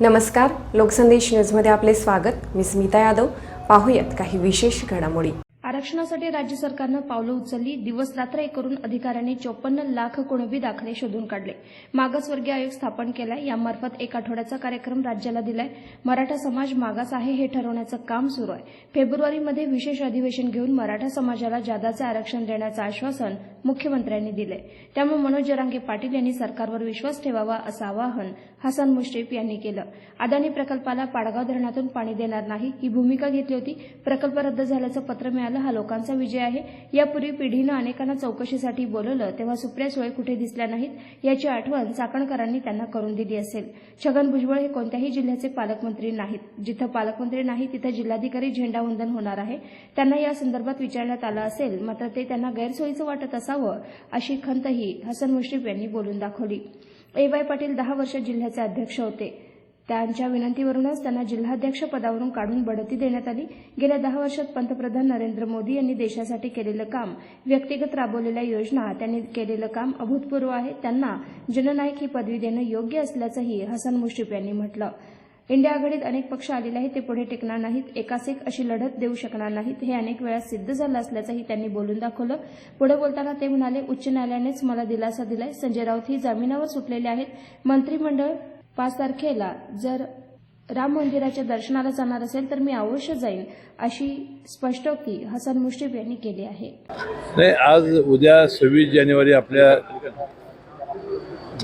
नमस्कार लोकसंदेश न्यूजमध्ये आपले स्वागत. मी स्मिता यादव. पाहूयात काही विशेष घडामोडी. आरक्षणासाठी राज्य सरकारनं पावलं उचलली. दिवस रात्र एक करून अधिकाऱ्यांनी चोपन्न लाख कुणबी दाखले शोधून काढले. मागासवर्गीय आयोग स्थापन केलाय. यामार्फत एक आठवड्याचा कार्यक्रम राज्याला दिलाय. मराठा समाज मागास आहे हे ठरवण्याचं काम सुरू आहे. फेब्रुवारीमध्ये विशेष अधिवेशन घेऊन मराठा समाजाला जादाचे आरक्षण देण्याचं आश्वासन मुख्यमंत्र्यांनी दिले. त्यामुळे मनोज जरांगे पाटील यांनी सरकारवर विश्वास ठेवावा असं आवाहन हसन मुश्रीफ यांनी केलं. अदानी प्रकल्पाला पाडगाव धरणातून पाणी देणार नाही ही भूमिका घेतली होती. प्रकल्प रद्द झाल्याचं पत्र मिळालं हा लोकांचा विजय आहे. यापूर्वी पिढीनं अनेकांना चौकशीसाठी बोलवलं तेव्हा सुप्रिया सुळे कुठे दिसल्या नाहीत याची आठवण चाकणकरांनी त्यांना करून दिली असेल. छगन भुजबळ हे कोणत्याही जिल्ह्याचे पालकमंत्री नाहीत. जिथं पालकमंत्री नाही तिथं जिल्हाधिकारी झेंडावंदन होणार आहे. त्यांना या संदर्भात विचारण्यात आलं असेल मात्र ते त्यांना गैरसोयीचं वाटत असावं अशी खंतही हसन मुश्रीफ यांनी बोलून दाखवली. ए वाय पाटील दहा वर्ष जिल्ह्याचे अध्यक्ष होते. त्यांच्या विनंतीवरूनच त्यांना जिल्हाध्यक्ष पदावरून काढून बढती देण्यात आली. गेल्या दहा वर्षात पंतप्रधान नरेंद्र मोदी यांनी देशासाठी केलेलं काम व्यक्तिगत राबवलेल्या योजना त्यांनी केलेलं काम अभूतपूर्व आहे. त्यांना जननायक ही पदवी देणं योग्य असल्याचंही हसन मुश्रीफ यांनी म्हटलं. इंडिया आघाडीत अनेक पक्ष आलेले आहेत ते पुढे टिकणार नाहीत. एकास एक अशी लढत देऊ शकणार नाहीत. हे अनेक वेळा सिद्ध झालं असल्याचंही त्यांनी बोलून दाखवलं. पुढे बोलताना ते म्हणाले उच्च न्यायालयानेच मला दिलासा दिलाय. संजय राऊत ही जामिनावर सुटलेले आहेत. मंत्रिमंडळ पाच तारखेला जर राम मंदिराच्या दर्शनाला जाणार असेल तर मी अवश्य जाईन अशी स्पष्टोक्ती हसन मुश्रीफ यांनी केली आहे. नाही आज उद्या सव्वीस जानेवारी आपल्या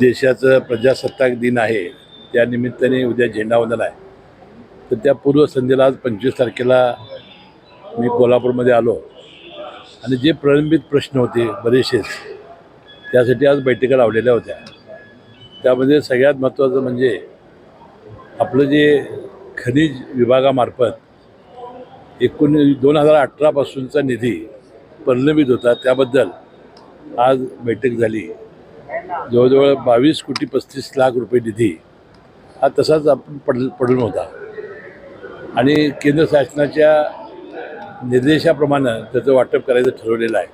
देशाचं प्रजासत्ताक दिन आहे. त्या निमित्ताने उद्या झेंडावंदन आहे. तर त्या पूर्वसंध्येला आज पंचवीस तारखेला मी कोल्हापूरमध्ये आलो. आणि जे प्रलंबित प्रश्न होते बरेचसेच त्यासाठी आज बैठका लावलेल्या होत्या. त्यामध्ये सगळ्यात महत्त्वाचं म्हणजे आपलं जे खनिज विभागामार्फत एकोणीस दोन हजार अठरापासूनचा निधी प्रलंबित होता त्याबद्दल आज बैठक झाली. जवळजवळ बावीस कोटी पस्तीस लाख रुपये निधी हा तसाच आपण पड पडून होता. आणि केंद्र शासनाच्या निर्देशाप्रमाणे त्याचं वाटप करायचं ठरवलेलं आहे.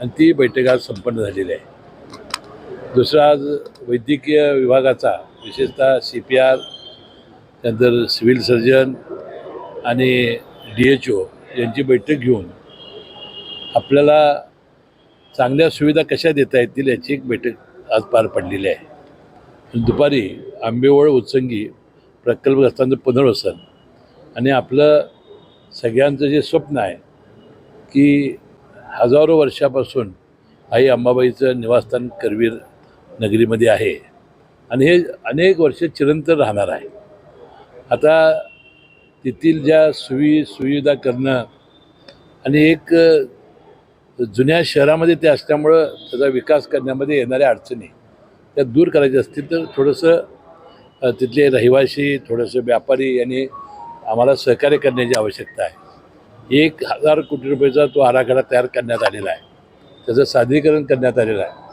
आणि ती बैठक आज संपन्न झालेली आहे. दुसरा आज वैद्यकीय विभागाचा विशेषतः सी पी आर त्यानंतर सिव्हिल सर्जन आणि डी एच ओ यांची बैठक घेऊन आपल्याला चांगल्या सुविधा कशा देता येतील याची एक बैठक आज पार पडलेली आहे. दुपारी आंबेवळ उत्संगी प्रकल्पग्रस्तांचं पुनर्वसन आणि आपलं सगळ्यांचं जे स्वप्न आहे की हजारो वर्षापासून आई अंबाबाईचं निवासस्थान करवीर नगरीमध्ये आहे आणि हे अनेक वर्ष चिरंतर राहणार आहे. आता तेथील ज्या सुवि सुविधा करणं आणि एक जुन्या शहरामध्ये ते असल्यामुळं त्याचा विकास करण्यामध्ये येणाऱ्या अडचणी त्या दूर करायच्या असतील तर थोडंसं तिथले रहिवासी थोडंसं व्यापारी यांनी आम्हाला सहकार्य करण्याची आवश्यकता आहे. एक हजार कोटी रुपयाचा तो आराखडा तयार करण्यात आलेला आहे. त्याचं सादरीकरण करण्यात आलेलं आहे.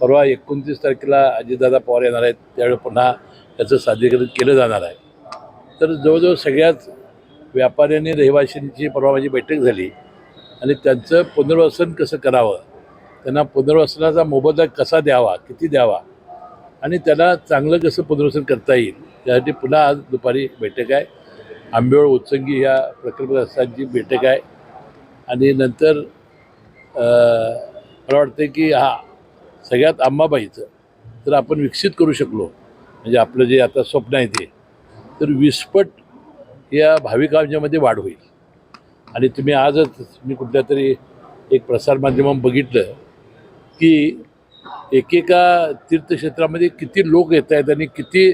परवा एकोणतीस तारखेला अजितदादा पवार येणार आहेत त्यावेळी पुन्हा त्याचं सादरीकरण केलं जाणार आहे. तर जवळजवळ सगळ्याच व्यापारी आणि रहिवाशांची परवा माझी बैठक झाली आणि त्यांचं पुनर्वसन कसं करावं त्यांना पुनर्वसनाचा मोबदला कसा द्यावा किती द्यावा आणि त्याला चांगलं कसं पुनर्वसन करता येईल त्यासाठी पुन्हा आज दुपारी बैठक आहे. आंबेवळ उत्संगी ह्या प्रकल्पग्रस्तांची बैठक आहे. आणि नंतर मला वाटतं की हा सगळ्यात आंबाबाईचं तर आपण विकसित करू शकलो म्हणजे आपलं जे आता स्वप्न आहे ते तर विस्फट या भाविकांच्यामध्ये वाढ होईल. आणि तुम्ही आजच मी कुठल्या तरी एक प्रसारमाध्यमात बघितलं की एकेका तीर्थक्षेत्रामध्ये किती लोक येत आहेत आणि किती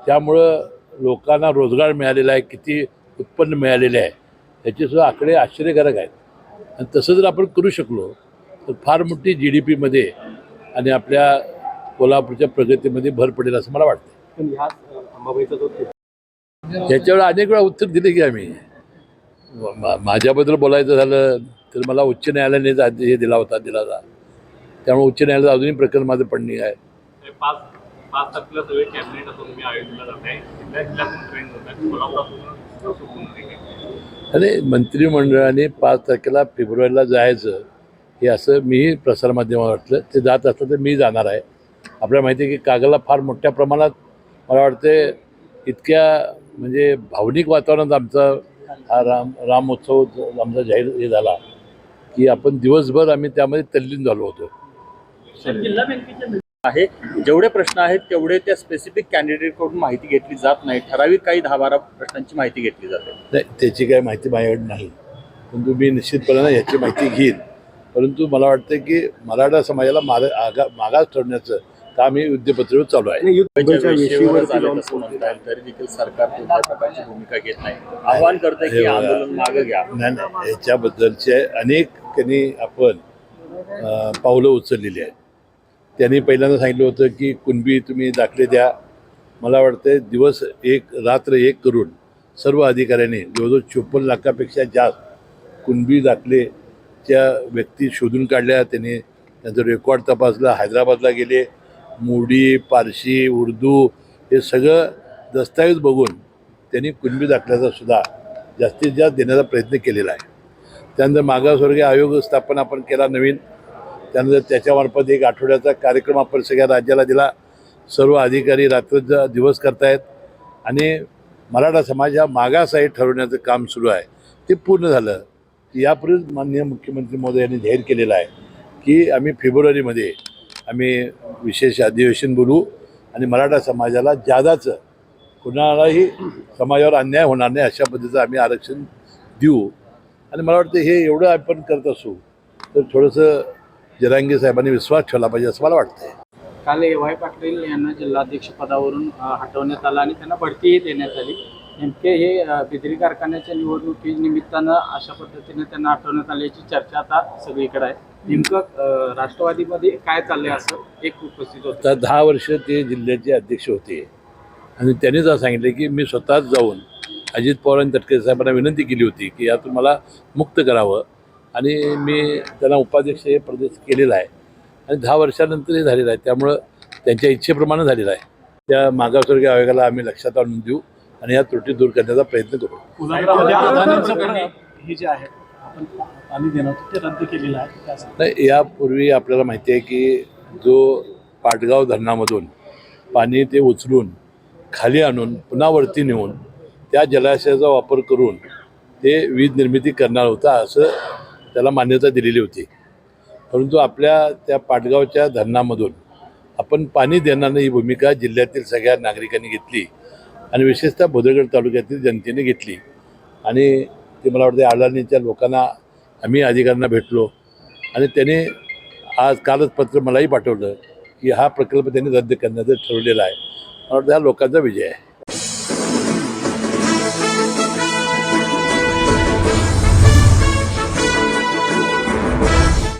त्यामुळं लोकांना रोजगार मिळालेला आहे किती उत्पन्न मिळालेले आहे याचेसुद्धा आकडे आश्चर्यकारक आहेत. आणि तसं जर आपण करू शकलो तर फार मोठी जी डी पीमध्ये आणि आपल्या कोल्हापूरच्या प्रगतीमध्ये भर पडेल असं मला वाटतं पण ह्या अंबाबाईचा जो याच्यावर अनेक वेळा उत्तर दिले की आम्ही. माझ्याबद्दल बोलायचं झालं तर मला उच्च न्यायालयाने हे दिला होता दिलासा त्यामुळे उच्च न्यायालयात अजूनही प्रकरण माझं पडणी आहे. पाच पाच तारखेला सगळे कॅबिनेट असं तुम्ही अयोध्येला जाताय जिल्ह्या जिल्ह्यातून ट्रेन जातात कोल्हापुरातून सुकून देखील आणि मंत्रिमंडळाने पाच तारखेला फेब्रुवारीला जायचं हे असं मीही प्रसारमाध्यमावर वाटलं. ते जात असलं तर मी जाणार आहे. आपल्याला माहिती आहे की कागलला फार मोठ्या प्रमाणात मला वाटते इतक्या म्हणजे भावनिक वातावरणात आमचा हा राम रामोत्सव ज- आमचा जाहीर हे झाला की आपण दिवसभर आम्ही त्यामध्ये तल्लीन झालो होतो. आहे. जेवढे प्रश्न आहेत तेवढे त्या स्पेसिफिक कॅन्डिडेटकडून माहिती घेतली जात नाही. ठराविक काही दहा बारा प्रश्नांची माहिती घेतली जाते. नाही त्याची काही माहिती माझ्याकडे नाही. परंतु मी निश्चितपणे याची माहिती घेईन. परंतु मला वाटतं की मराठा समाजाला माग आगा मागास ठरवण्याचं काम हे युद्धपत्रावर चालू आहे. तरी देखील सरकार कोणत्या प्रकारची भूमिका घेत नाही. आव्हान करतंय की बघा. आंदोलन मागे घ्या. नाही नाही. याच्याबद्दलचे अनेक त्यांनी आपण पावलं उचललेली आहेत. त्यांनी पहिल्यांदा सांगितलं होतं की कुणबी तुम्ही दाखले द्या. मला वाटतं दिवस एक रात्र एक करून सर्व अधिकाऱ्यांनी जवळजवळ चोपन्न लाखापेक्षा जास्त कुणबी दाखलेच्या व्यक्ती शोधून काढल्या. त्यांनी त्यांचं रेकॉर्ड तपासला. हैदराबादला गेले. मोडी पारशी उर्दू हे सगळं दस्तऐवज बघून त्यांनी कुणबी दाखल्याचा सुद्धा जास्तीत जास्त देण्याचा प्रयत्न केलेला आहे. त्यानंतर मागासवर्गीय आयोग स्थापन आपण केला नवीन. त्यानंतर त्याच्यामार्फत एक आठवड्याचा कार्यक्रम आपण सगळ्या राज्याला दिला. सर्व अधिकारी रात्र दिवस करतायत. आणि मराठा समाज हा मागास आहे ठरवण्याचं काम सुरू आहे. ते पूर्ण झालं. की यापूर्वीच माननीय मुख्यमंत्री महोदय यांनी जाहीर केलेलं आहे की आम्ही फेब्रुवारीमध्ये आम्ही विशेष अधिवेशन बोलू आणि मराठा समाजाला जादाचं कुणालाही समाजावर अन्याय होणार नाही अशा पद्धतीचं आम्ही आरक्षण देऊ. आणि मला वाटतं हे एवढं आपण करत असू तर थोडंसं जरांगे साहेबांनी विश्वास ठेवला पाहिजे असं मला वाटतंय. काल ए वाय पाटील यांना जिल्हाध्यक्ष पदावरून हटवण्यात आलं आणि त्यांना बढतीही देण्यात आली. नेमके हे बिद्री कारखान्याच्या निवडणुकी निमित्तानं अशा पद्धतीने त्यांना हटवण्यात आल्याची चर्चा आता सगळीकडे आहे. नेमकं राष्ट्रवादीमध्ये काय चाललंय असं एक उपस्थित होतं. दहा वर्ष ते जिल्ह्याचे अध्यक्ष होते. आणि त्यांनीच असं सांगितलं की मी स्वतःच जाऊन अजित पवार आणि तटकरे साहेबांना विनंती केली होती की यातून मला मुक्त करावं. आणि मी त्यांना उपाध्यक्ष हे प्रदेश केलेला आहे. आणि दहा वर्षानंतर हे झालेलं आहे. त्यामुळं त्यांच्या इच्छेप्रमाणे झालेलं आहे. त्या मागासवर्गीय आयोगाला आम्ही लक्षात आणून देऊ आणि या त्रुटी दूर करण्याचा प्रयत्न करू. हे जे आहे आपण पाणी देणं होतं ते रद्द केलेलं आहे? त्यासाठी नाही यापूर्वी आपल्याला माहिती आहे की जो पाटगाव धरणामधून पाणी ते उचलून खाली आणून पुन्हा वरती नेऊन त्या जलाशयाचा वापर करून ते वीज निर्मिती करणार होता असं त्याला मान्यता दिलेली होती. परंतु आपल्या त्या पाटगावच्या धरणामधून आपण पाणी देणार नाही ही भूमिका जिल्ह्यातील सगळ्या नागरिकांनी घेतली आणि विशेषतः भोदरगड तालुक्यातील जनतेने घेतली. आणि ते मला वाटतं अडाणीच्या लोकांना आम्ही अधिकाऱ्यांना भेटलो आणि त्याने आज कालच पत्र मलाही पाठवलं की हा प्रकल्प त्यांनी रद्द करण्याचं ठरवलेला आहे. मला वाटतं हा लोकांचा विजय आहे.